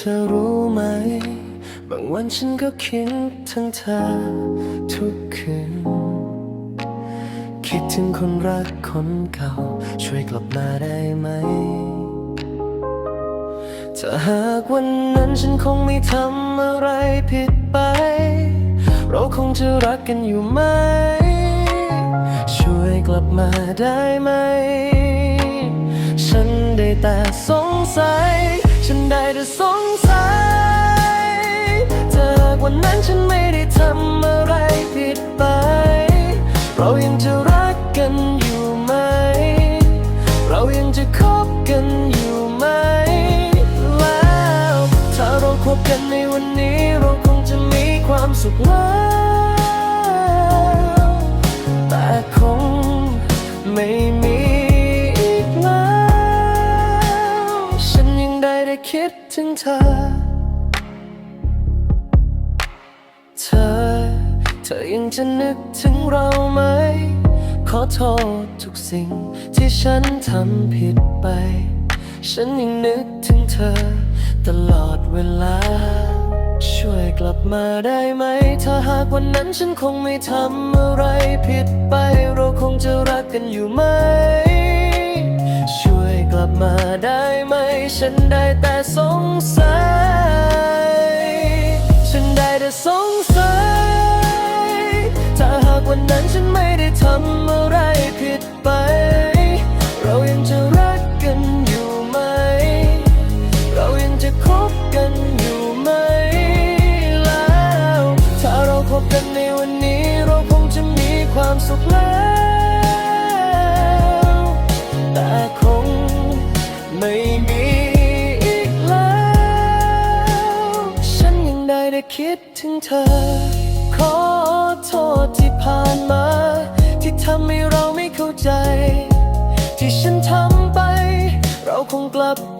เธอรู้ไหม บางวันฉันก็คิดถึงเธอทุกคืน คิดถึงคนรักคนเก่า ช่วยกลับมาได้ไหม ถ้าหากวันนั้นฉันคงไม่ทำอะไรผิดไป เราคงจะรักกันอยู่ไหม ช่วยกลับมาได้ไหม ฉันได้แต่สงสัย ฉันได้แต่สงสัยถ้าหากวันนั้นฉันไม่ได้ทำอะไรผิดไป เรายังจะรักกันอยู่ไหม เรายังจะคบกันอยู่ไหม แล้ว ถ้าเราคบกันในวันนี้เราคงจะมีความสุขแล้วแต่ คิดถึงเธอ เธอ เธอยังจะนึกถึงเราไหม ขอโทษทุกสิ่งที่ฉันทำผิดไป ฉันยังนึกถึงเธอ ตลอดเวลา ช่วยกลับมาได้ไหม ถ้าหากวันนั้นฉันคงไม่ทำอะไรผิดไป เราคงจะรักกันอยู่ไหม ช่วยกลับมาได้ ฉันได้แต่สงสัย ฉันได้แต่สงสัย ถ้าหากวันนั้นฉันไม่ได้ทำอะไรผิดไป เรายังจะรักกันอยู่ไหม เรายังจะคบกันอยู่ไหมแล้ว ถ้าเราคบกันในวันนี้เราคงจะมีความสุขแล้วแต่ คิดถึงเธอ ขอโทษที่ผ่านมา ที่ทำให้เราไม่เข้าใจ ที่ฉันทำไป เราคงกลับ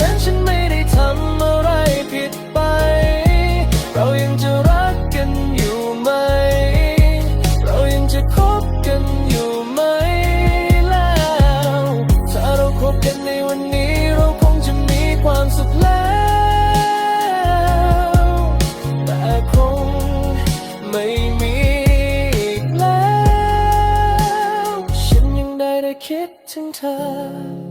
นั้นฉันไม่ได้ทำอะไรผิดไป เรายังจะรักกันอยู่ไหม เรายังจะคบกันอยู่ไหมแล้ว ถ้าเราคบกันในวันนี้เราคงจะมีความสุขแล้ว แต่คงไม่มีอีกแล้ว ฉันยังได้แต่คิดถึงเธอ